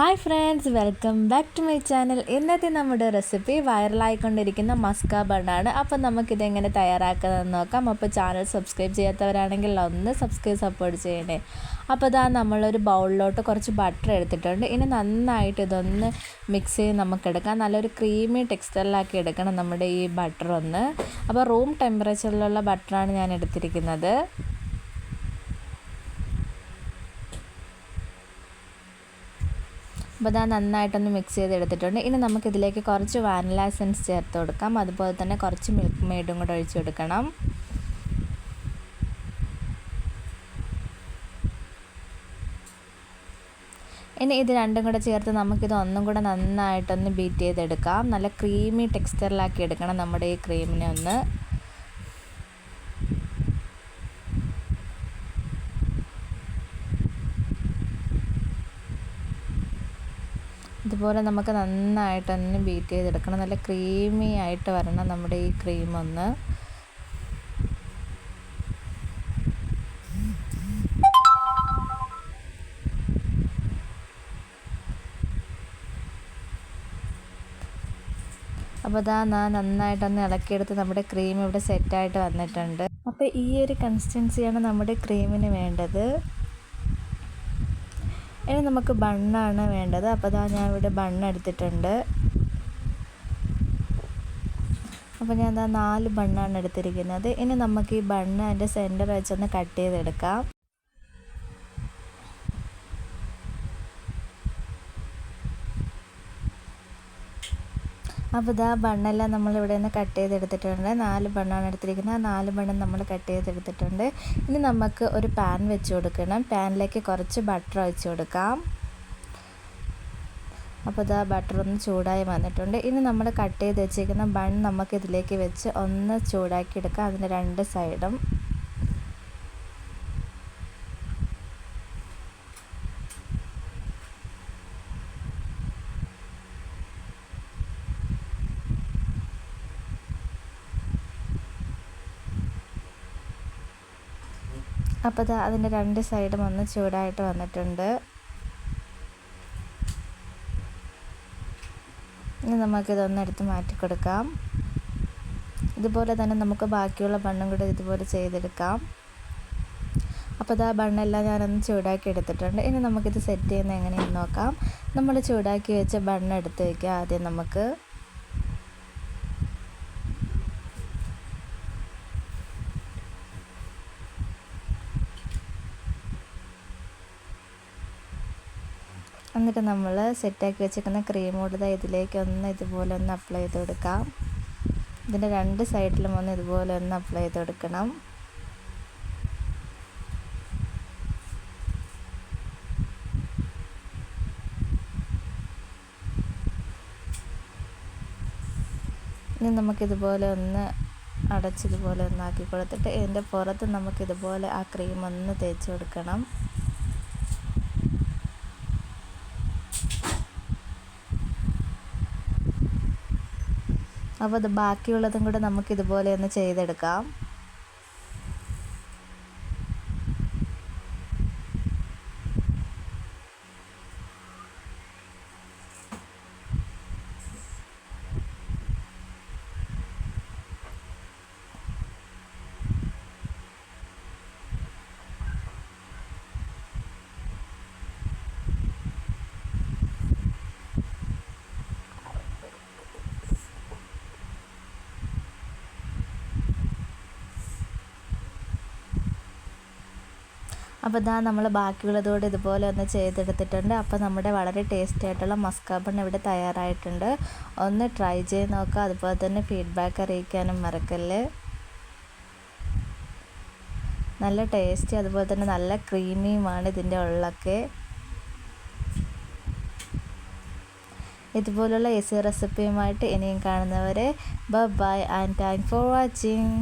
Hi friends welcome back to my channel ഇന്നത്തെ നമ്മുടെ recipe വൈറലായിക്കൊണ്ടിരിക്കുന്ന Musca ബണ്ണാണ് അപ്പോൾ നമുക്കിതെങ്ങനെ തയ്യാറാക്കുന്നതെന്ന് നോക്കാം. അപ്പോൾ ചാനൽ സബ്സ്ക്രൈബ് ചെയ്യാത്തവരാണെങ്കിൽ ഒന്ന് സബ്സ്ക്രൈബ് സപ്പോർട്ട് ചെയ്യണേ. അപ്പോൾ ഇതാ നമ്മളൊരു ബൗളിലോട്ട് കുറച്ച് ബട്ടർ എടുത്തിട്ടുണ്ട്. ഇനി നന്നായിട്ട് ഇതൊന്ന് മിക്സ് ചെയ്ത് നമുക്കെടുക്കാം. നല്ലൊരു ക്രീമി ടെക്സ്റ്ററിലാക്കി എടുക്കണം നമ്മുടെ ഈ ബട്ടർ ഒന്ന്. അപ്പോൾ റൂം ടെമ്പറേച്ചറിലുള്ള ബട്ടറാണ് ഞാൻ എടുത്തിരിക്കുന്നത്. അപ്പോൾ അത് നന്നായിട്ടൊന്ന് മിക്സ് ചെയ്തെടുത്തിട്ടുണ്ട്. ഇനി നമുക്കിതിലേക്ക് കുറച്ച് വാനില എസൻസ് ചേർത്ത് കൊടുക്കാം. അതുപോലെ തന്നെ കുറച്ച് മിൽക്ക് മെയ്ഡും കൂടെ ഒഴിച്ചു കൊടുക്കണം. ഇനി ഇത് രണ്ടും കൂടെ ചേർത്ത് നമുക്കിത് ഒന്നും കൂടെ നന്നായിട്ടൊന്ന് ബീറ്റ് ചെയ്തെടുക്കാം. നല്ല ക്രീമി ടെക്സ്ചറിലാക്കി എടുക്കണം നമ്മുടെ ഈ ക്രീമിനെ ഒന്ന്. ഇതുപോലെ നമുക്ക് നന്നായിട്ട് തന്നെ ബീറ്റ് ചെയ്തെടുക്കണം. നല്ല ക്രീമി ആയിട്ട് വരണം നമ്മുടെ ഈ ക്രീം ഒന്ന്. അപ്പോൾ അതാ ഞാൻ നന്നായിട്ടൊന്ന് ഇളക്കിയെടുത്ത് നമ്മുടെ ക്രീം ഇവിടെ സെറ്റായിട്ട് വന്നിട്ടുണ്ട്. അപ്പോൾ ഈ ഒരു കൺസിസ്റ്റൻസിയാണ് നമ്മുടെ ക്രീമിന് വേണ്ടത്. ഇനി നമുക്ക് ബണ്ണാണ് വേണ്ടത്. അപ്പോൾ അതാ ഞാൻ ഇവിടെ ബണ്ണ് എടുത്തിട്ടുണ്ട്. അപ്പോൾ ഞാൻ ഇതാ നാല് ബണ്ണാണ് എടുത്തിരിക്കുന്നത്. ഇനി നമുക്ക് ഈ ബണ്ണ് അതിന്റെ സെന്റർ വെച്ചൊന്ന് കട്ട് ചെയ്തെടുക്കാം. അപ്പോൾ ഇതാ ബണ്ണെല്ലാം നമ്മൾ ഇവിടെ നിന്ന് കട്ട് ചെയ്തെടുത്തിട്ടുണ്ട്. നാല് ബണ്ണാണ് എടുത്തിരിക്കുന്നത്. ആ നാല് ബണ്ണും നമ്മൾ കട്ട് ചെയ്തെടുത്തിട്ടുണ്ട്. ഇനി നമുക്ക് ഒരു പാൻ വെച്ച് കൊടുക്കണം. പാനിലേക്ക് കുറച്ച് ബട്ടർ ഒഴിച്ച് കൊടുക്കാം. അപ്പോൾ ഇതാ ബട്ടർ ഒന്ന് ചൂടായി വന്നിട്ടുണ്ട്. ഇനി നമ്മൾ കട്ട് ചെയ്ത് വെച്ചിരിക്കുന്ന ബൺ നമുക്ക് ഇതിലേക്ക് വെച്ച് ഒന്ന് ചൂടാക്കി എടുക്കാം അതിന്റെ രണ്ട് സൈഡും. അപ്പോൾ അത് അതിന്റെ രണ്ട് സൈഡും ഒന്ന് ചൂടായിട്ട് വന്നിട്ടുണ്ട്. ഇനി നമുക്കിതൊന്ന് എടുത്ത് മാറ്റി കൊടുക്കാം. ഇതുപോലെ തന്നെ നമുക്ക് ബാക്കിയുള്ള ബണ്ണും കൂടെ ഇതുപോലെ ചെയ്തെടുക്കാം. അപ്പോൾ ആ ബണ്ണെല്ലാം ഞാനൊന്ന് ചൂടാക്കി എടുത്തിട്ടുണ്ട്. ഇനി നമുക്കിത് സെറ്റ് ചെയ്യുന്നത് എങ്ങനെയാണെന്ന് നോക്കാം. നമ്മൾ ചൂടാക്കി വെച്ച ബണ്ണ് എടുത്ത് വയ്ക്കുക ആദ്യം നമുക്ക്. എന്നിട്ട് നമ്മൾ സെറ്റാക്കി വെച്ചിരിക്കുന്ന ക്രീം കൊടുത്ത ഇതിലേക്ക് ഒന്ന് ഇതുപോലെ ഒന്ന് അപ്ലൈ ചെയ്ത് കൊടുക്കാം. ഇതിന്റെ രണ്ട് സൈഡിലും ഒന്ന് ഇതുപോലെ ഒന്ന് അപ്ലൈ ചെയ്ത് കൊടുക്കണം. ഇനി നമുക്കിതുപോലെ ഒന്ന് അടച്ചിതുപോലെ ഒന്നാക്കി കൊടുത്തിട്ട് ഇതിന്റെ പുറത്ത് നമുക്കിതുപോലെ ആ ക്രീം ഒന്ന് തേച്ച് കൊടുക്കണം. അപ്പോൾ അത് ബാക്കിയുള്ളതും കൂടെ നമുക്ക് ഇതുപോലെ ഒന്ന് ചെയ്തെടുക്കാം. അപ്പോൾ ഇതാ നമ്മൾ ബാക്കിയുള്ളതോടെ ഇതുപോലെ ഒന്ന് ചെയ്തെടുത്തിട്ടുണ്ട്. അപ്പോൾ നമ്മുടെ വളരെ ടേസ്റ്റി ആയിട്ടുള്ള മസ്കാബൺ ഇവിടെ തയ്യാറായിട്ടുണ്ട്. ഒന്ന് ട്രൈ ചെയ്ത് നോക്കുക അതുപോലെ തന്നെ ഫീഡ്ബാക്ക് അറിയിക്കാനും മറക്കല്ലേ. നല്ല ടേസ്റ്റി അതുപോലെ തന്നെ നല്ല ക്രീമിയുമാണ് ഇതിന്റെ ഉള്ളൊക്കെ. ഇതുപോലുള്ള എസി റെസിപ്പിയുമായിട്ട് ഇനിയും കാണുന്നവരെ bye and thank for watching